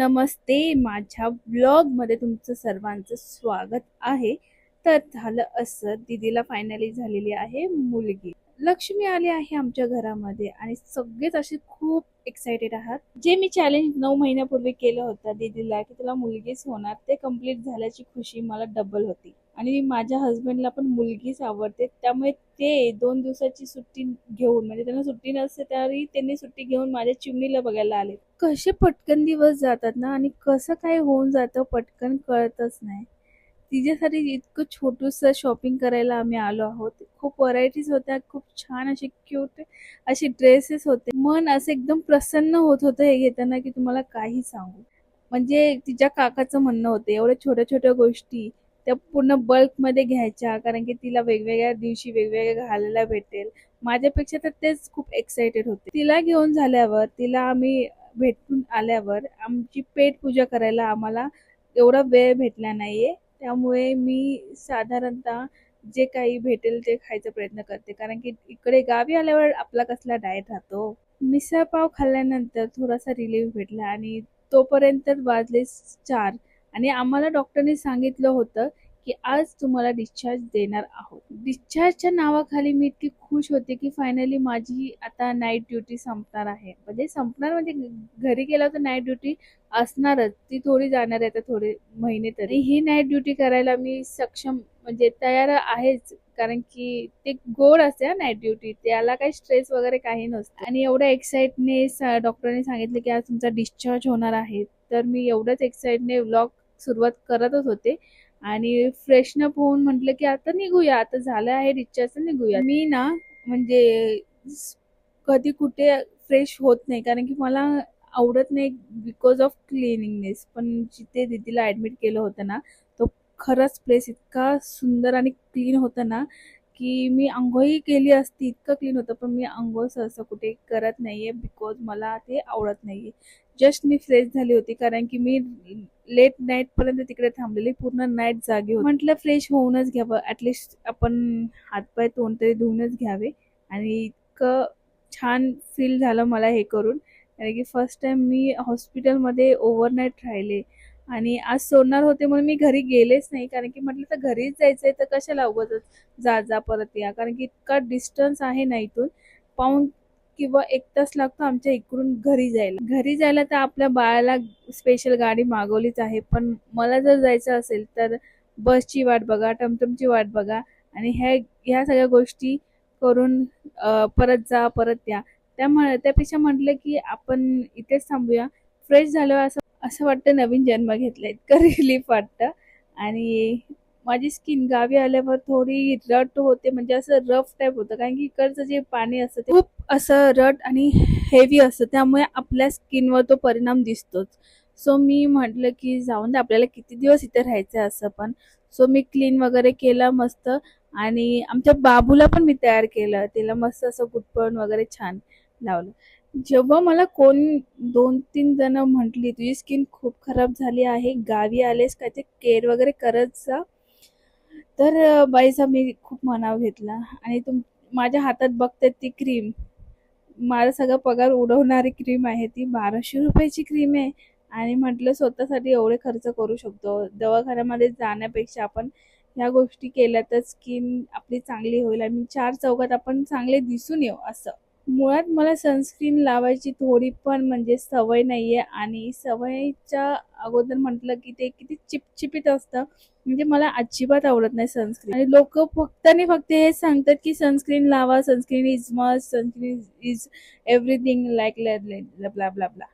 नमस्ते. माझ्या ब्लॉगमध्ये तुमचं सर्वांचं स्वागत आहे. तर झालं असं दीदीला फायनली झालेली आहे मुलगी. लक्ष्मी आली आहे आमच्या घरामध्ये आणि सगळेच असे खूप एक्साइटेड आहात. जे मी चॅलेंज नऊ महिन्यापूर्वी केलं होतं दीदीला की तुला मुलगीच होणार ते कंप्लीट झाल्याची खुशी मला डबल होती. आणि माझ्या हस्बंडला पण मुलगीच आवडते त्यामुळे ते दोन दिवसाची सुट्टी घेऊन म्हणजे त्यांना सुट्टी नसते तरी त्यांनी सुट्टी घेऊन माझ्या चिमणीला बघायला आले. कसे पटकन दिवस जातात ना आणि कसं काय होऊन जातं पटकन कळतच नाही. तिच्यासाठी इतकं छोटंसं शॉपिंग करायला आम्ही आलो आहोत. खूप व्हरायटीज होत्या खूप छान असे क्यूट असे ड्रेसेस होते. मन असं एकदम प्रसन्न होत होतं हे घेताना की तुम्हाला काही सांगू. म्हणजे तिच्या काकाचं म्हणणं होतं एवढ्या छोट्या छोट्या गोष्टी त्या पूर्ण बल्कमध्ये घ्यायच्या कारण की तिला वेगवेगळ्या दिवशी वेगवेगळ्या घालायला भेटेल. माझ्यापेक्षा तर तेच खूप एक्साइटेड होते. तिला घेऊन झाल्यावर तिला आम्ही भेटून आल्यावर आमची पेट पूजा करायला आम्हाला एवढा वेळ भेटला नाहीये. त्यामुळे मी साधारणतः जे काही भेटेल ते खायचा प्रयत्न करते. कारण की इकडे गावी आल्यावर आपला कसला डाएट राहतो. मिसळ पाव खाल्ल्यानंतर थोडासा रिलीफ भेटला आणि तोपर्यंत वाजले चार. आणि आम्हाला डॉक्टरने सांगितलं होतं की आज तुम्हाला डिस्चार्ज देणार आहोत. डिस्चार्जच्या नावाखाली मी इतकी खुश होते की फायनली माझी आता नाईट ड्युटी संपणार आहे. म्हणजे संपणार म्हणजे घरी गेला तर नाईट ड्युटी असणारच. ती थोडी जाणार आहे आता थोडे महिने तरी. ही नाईट ड्युटी करायला मी सक्षम म्हणजे तयार आहेच. कारण की ते गोड असते नाईट ड्युटी त्याला काही स्ट्रेस वगैरे काही नसतं. आणि एवढ्या एक्साइटने डॉक्टरने सांगितलं की आज तुमचा डिस्चार्ज होणार आहे. तर मी एवढंच एक्साइटने व्लॉग सुरुवात करतच होते. आणि फ्रेशनअप होऊन म्हटलं की आता निघूया आता झालं आहे डिस्चार्ज निघूया. मी ना म्हणजे कधी कुठे फ्रेश होत नाही कारण की मला आवडत नाही बिकॉज ऑफ क्लिनिंगनेस पण जिथे दीदीला ॲडमिट केलं होतं ना तो खरंच प्लेस इतका सुंदर आणि क्लीन होता ना की मी आंघोळी केली असती इतकं क्लीन होतं पण मी आंघोळ सहसा कुठे करत नाही आहे बिकॉज मला ते आवडत नाही आहे जस्ट मी फ्रेश झाली होती कारण की मी लेट नाईटपर्यंत तिकडे थांबलेली पूर्ण नाईट जागी होती. म्हटलं फ्रेश होऊनच घ्यावं ॲटलिस्ट आपण हातपाय तोंड तरी धुवूनच घ्यावे. आणि इतकं छान फील झालं मला हे करून. कारण की फर्स्ट टाइम मी हॉस्पिटलमध्ये ओव्हरनाईट राहिले. आणि आज सोडणार होते म्हणून मी घरी गेलेच नाही. कारण की म्हटलं तर घरीच जायचं आहे तर कशाला उगाच जा जा परत या. कारण की इतका डिस्टन्स आहे ना इथून. पाऊन किंवा एक तास लागतो आमच्या इकडून घरी जायला. घरी जायला तर आपल्या बाळाला स्पेशल गाडी मागवलीच आहे. पण मला जर जायचं असेल तर बसची वाट बघा टमटमची वाट बघा आणि ह्या ह्या सगळ्या गोष्टी करून परत जा परत या. त्यामुळे त्यापेक्षा म्हटलं की आपण इथेच थांबूया. फ्रेश झालं असं असं वाटतं नवीन जन्म घेतला इतकं रिलीफ वाटतं. आणि माझी स्किन गावी आल्यावर थोडी रट होते म्हणजे असं रफ टाईप होतं. कारण की इकडचं जे पाणी असतं ते खूप असं रट आणि हेवी असतं. त्यामुळे आपल्या स्किनवर तो परिणाम दिसतोच. सो मी म्हटलं की जाऊन दे आपल्याला किती दिवस इथे राहायचं असं पण. सो मी क्लीन वगैरे केलं मस्त. आणि आमच्या बाबूला पण मी तयार केलं. तिला मस्त असं गुटपण वगैरे छान लावलं. जेव्हा मला कोण दोन तीन जण म्हटली तुझी स्किन खूप खराब झाली आहे गावी आलेस काय ते केअर वगैरे करत जा. तर बाईचा मी खूप मनाव घेतला आणि तुम माझ्या हातात बघते ती क्रीम. माझा सगळा पगार उडवणारी क्रीम आहे ती बाराशे रुपयाची क्रीम आहे आणि म्हटलं स्वतःसाठी एवढे खर्च करू शकतो. दवाखान्यामध्ये जाण्यापेक्षा आपण ह्या गोष्टी केल्या तर स्किन आपली चांगली होईल आणि चार चौकात आपण चांगले दिसून येऊ असं. मुळात मला सनस्क्रीन लावायची थोडी पण म्हणजे सवय नाही आहे आणि सवयीच्या अगोदर म्हटलं की ते किती चिपचिपीत असतं. म्हणजे मला अजिबात आवडत नाही सनस्क्रीन आणि लोक फक्त आणि फक्त हे सांगतात की सनस्क्रीन लावा sunscreen is must sunscreen is everything like blah blah blah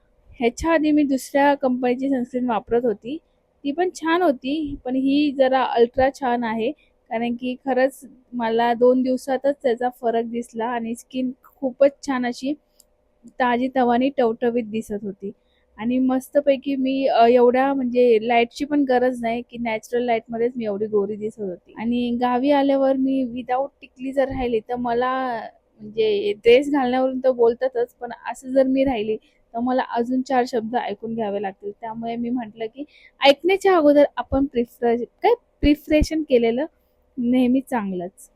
ह्याच्या आधी मी दुसऱ्या कंपनीची सनस्क्रीन वापरत होती. ती पण छान होती पण ही जरा अल्ट्रा छान आहे. कारण की खरंच मला दोन दिवसातच त्याचा फरक दिसला आणि स्किन खूपच छान अशी ताजी तवानी टवटवीत दिसत होती. आणि मस्तपैकी मी एवढ्या म्हणजे लाईटची पण गरज नाही की नॅचरल लाईटमध्येच मी एवढी गोरी दिसत होती. आणि गावी आल्यावर मी विदाऊट टिकली जर राहिली तर मला म्हणजे ड्रेस घालण्यावरून तर बोलतातच पण असं जर मी राहिली तर मला अजून चार शब्द ऐकून घ्यावे लागतील. त्यामुळे मी म्हटलं की ऐकण्याच्या अगोदर आपण प्रिफर काय? प्रिफरेशन केलेलं नेहमी चांगलंच.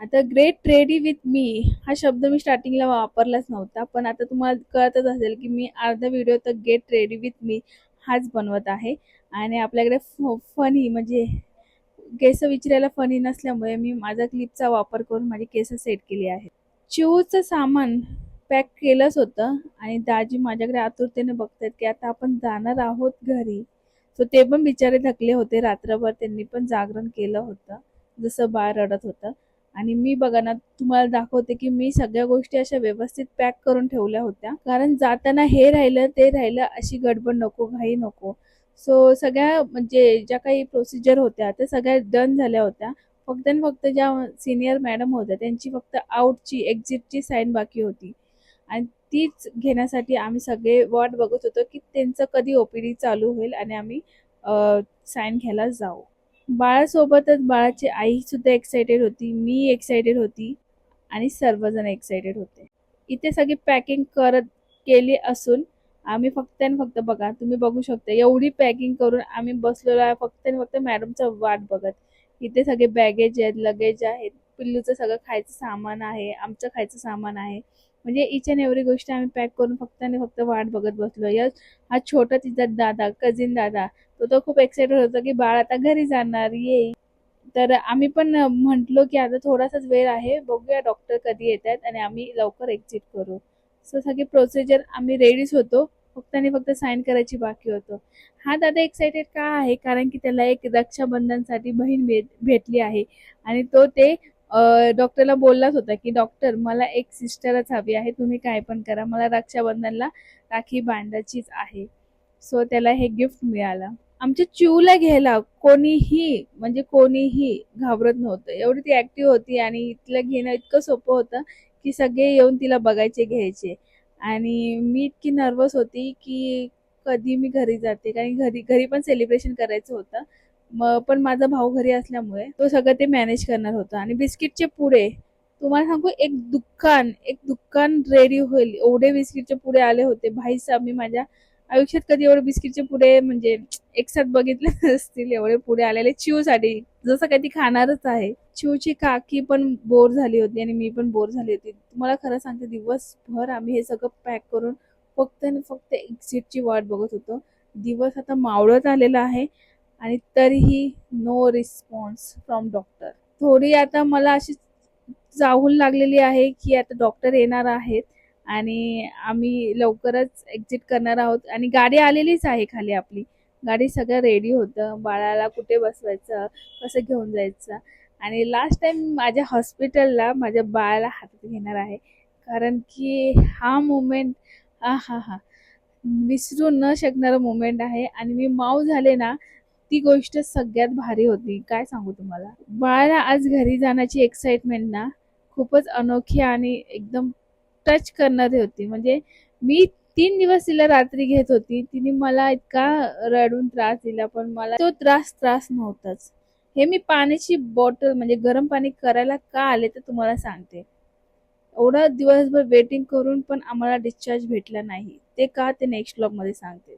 आता ग्रेट रेडी विथ मी हा शब्द मी स्टार्टिंगला वापरलाच नव्हता पण आता तुम्हाला कळतच असेल की मी अर्धा व्हिडिओ तर गेट रेडी विथ मी हाच बनवत आहे. आणि आपल्याकडे फनी म्हणजे केस विचारायला फनी नसल्यामुळे मी माझा क्लिपचा वापर करून माझी केस सेट केली आहे. चिवचं सामान पॅक केलंच होतं आणि दाजी माझ्याकडे आतुरतेने बघतात की आता आपण जाणार आहोत घरी. सो ते पण बिचारे थकले होते. रात्रभर त्यांनी पण जागरण केलं होतं. जसं बाळ रडत होतं. आणि मी बघा ना तुम्हाला दाखवते की मी सगळ्या गोष्टी अशा व्यवस्थित पॅक करून ठेवल्या होत्या. कारण जाताना हे राहिलं ते राहिलं अशी गडबड नको घाई नको. सो सगळ्या म्हणजे ज्या काही प्रोसिजर होत्या त्या सगळ्या डन झाल्या होत्या. फक्त आणि फक्त ज्या सिनियर मॅडम होत्या त्यांची फक्त आउटची एक्झिटची साईन बाकी होती. आणि तीच घेण्यासाठी आम्ही सगळे वॉर्ड बघत होतो की त्यांचं कधी ओपीडी चालू होईल आणि आम्ही साईन घ्यायला जाऊ. बाळासोबतच बाळाची आई सुद्धा एक्साइटेड होती मी एक्साइटेड होती आणि सर्वजण एक्साइटेड होते. इथे सगळी पॅकिंग करत केली असून आम्ही फक्त आणि फक्त बघा तुम्ही बघू शकता एवढी पॅकिंग करून आम्ही बसलेलो आहे फक्त आणि फक्त मॅडमचं वाट बघत. इथे सगळे बॅगेज आहेत लगेज आहेत पिल्लूचं सगळं खायचं सामान आहे आमचं खायचं सामान आहे. म्हणजे इच अँड एव्हरी गोष्ट आम्ही पॅक करून फक्त आणि फक्त वाट बघत बसलो. यस हा छोटा तिचा दादा कझिन दादा. तो तो खूप एक्साइटेड होतो की बाळ आता घरी जाणार ये. तर आम्ही पण म्हटलो की आता थोडासाच वेळ आहे बघूया डॉक्टर कधी येत आहेत आणि आम्ही लवकर एक्झिट करू. सो सगळी प्रोसिजर आम्ही रेडीच होतो फक्त आणि फक्त साईन करायची बाकी होतो. हा दादा एक्साइटेड का आहे? कारण की त्याला एक रक्षाबंधनसाठी बहीण भेट भेटली आहे. आणि तो ते डॉक्टरला बोललाच होता की डॉक्टर मला एक सिस्टरच हवी आहे तुम्ही काय पण करा. मला रक्षाबंधनला राखी बांधायचीच आहे. सो त्याला हे गिफ्ट मिळालं. आमच्या चिवला घ्यायला कोणीही म्हणजे कोणीही घाबरत नव्हतं. एवढी ती ऍक्टिव्ह होती आणि तिला घेणं इतकं सोपं होतं की सगळे येऊन तिला बघायचे घ्यायचे. आणि मी इतकी नर्वस होती की कधी मी घरी जाते. कारण घरी घरी पण सेलिब्रेशन करायचं होतं. पण माझा भाऊ घरी असल्यामुळे तो सगळं ते मॅनेज करणार होता. आणि बिस्किटचे पुढे तुम्हाला सांगू एक दुकान एक दुकान रेडी होईल. एवढे बिस्किटचे पुढे आले होते. भाई साहेब मी माझ्या आयुष्यात कधी एवढे बिस्किटचे पुढे म्हणजे एकसाथ बघितले असतील एवढे पुढे आलेले. चिवसाठी जसं काही ती खाणारच आहे. चिवची काकी पण बोर झाली होती आणि मी पण बोर झाली होती. तुम्हाला खरं सांगते दिवसभर आम्ही हे सगळं पॅक करून फक्त आणि फक्त एक्झिटची वाट बघत होतो. दिवस आता मावळत आलेला आहे. आणि तरीही नो रिस्पॉन्स फ्रॉम डॉक्टर थोडी आता मला अशी जाऊन लागलेली आहे की आता डॉक्टर येणार आहेत आणि आम्ही लवकरच एक्झिट करणार आहोत. आणि गाडी आलेलीच आहे खाली आपली. गाडी सगळं रेडी होतं. बाळाला कुठे बसवायचं? कसं घेऊन जायचं? आणि लास्ट टाइम माझ्या हॉस्पिटलला माझ्या बाळाला हातात घेणार आहे. कारण की हा मुमेंट हा हा हा विसरू न शकणारा मुमेंट आहे. आणि मी माऊ झाले ना ती गोष्ट सगळ्यात भारी होती. काय सांगू तुम्हाला? बाळाला आज घरी जाण्याची एक्साइटमेंट ना खूपच अनोखी आणि एकदम टच करणारी होती. म्हणजे मी तीन दिवस तिला रात्री घेत होती. तिने मला इतका रडून त्रास दिला पण मला तो त्रास त्रास नव्हताच. हे मी पाण्याची बॉटल म्हणजे गरम पाणी करायला का आले तर तुम्हाला सांगते. एवढा दिवसभर वेटिंग करून पण आम्हाला डिस्चार्ज भेटला नाही. ते का ते नेक्स्ट ब्लॉगमध्ये सांगते.